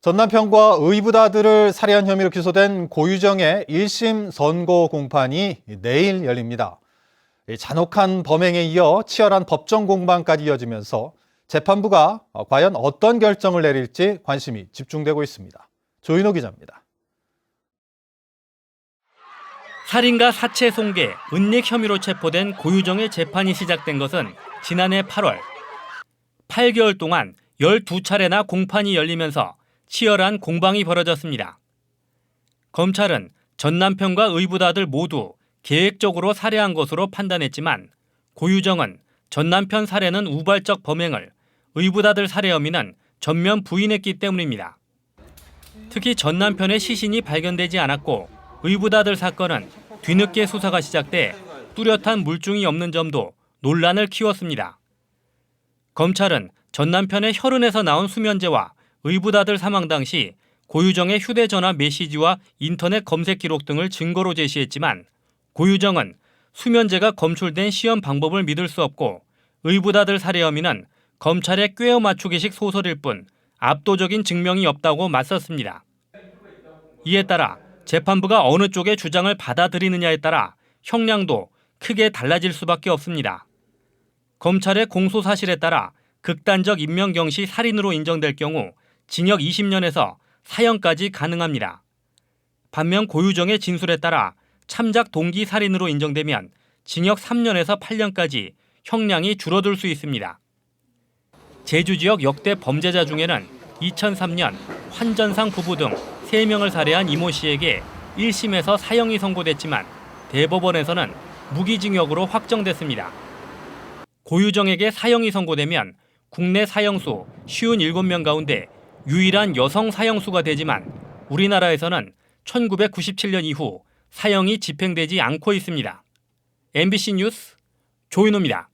전 남편과 의붓아들을 살해한 혐의로 기소된 고유정의 1심 선고 공판이 내일 열립니다. 이 잔혹한 범행에 이어 치열한 법정 공방까지 이어지면서 재판부가 과연 어떤 결정을 내릴지 관심이 집중되고 있습니다. 조인호 기자입니다. 살인과 사체 송계, 은닉 혐의로 체포된 고유정의 재판이 시작된 것은 지난해 8월. 8개월 동안 12차례나 공판이 열리면서 치열한 공방이 벌어졌습니다. 검찰은 전 남편과 의붓아들 모두 계획적으로 살해한 것으로 판단했지만 고유정은 전 남편 살해는 우발적 범행을 의붓아들 살해 혐의는 전면 부인했기 때문입니다. 특히 전 남편의 시신이 발견되지 않았고 의붓아들 사건은 뒤늦게 수사가 시작돼 뚜렷한 물증이 없는 점도 논란을 키웠습니다. 검찰은 전 남편의 혈흔에서 나온 수면제와 의붓아들 사망 당시 고유정의 휴대전화 메시지와 인터넷 검색 기록 등을 증거로 제시했지만 고유정은 수면제가 검출된 시험 방법을 믿을 수 없고 의붓아들 살해 혐의는 검찰의 꿰어 맞추기식 소설일 뿐 압도적인 증명이 없다고 맞섰습니다. 이에 따라 재판부가 어느 쪽의 주장을 받아들이느냐에 따라 형량도 크게 달라질 수밖에 없습니다. 검찰의 공소 사실에 따라 극단적 인명경시 살인으로 인정될 경우 징역 20년에서 사형까지 가능합니다. 반면 고유정의 진술에 따라 참작 동기 살인으로 인정되면 징역 3년에서 8년까지 형량이 줄어들 수 있습니다. 제주 지역 역대 범죄자 중에는 2003년 환전상 부부 등 3명을 살해한 이모 씨에게 1심에서 사형이 선고됐지만 대법원에서는 무기징역으로 확정됐습니다. 고유정에게 사형이 선고되면 국내 사형수 57명 가운데 유일한 여성 사형수가 되지만 우리나라에서는 1997년 이후 사형이 집행되지 않고 있습니다. MBC 뉴스 조인호입니다.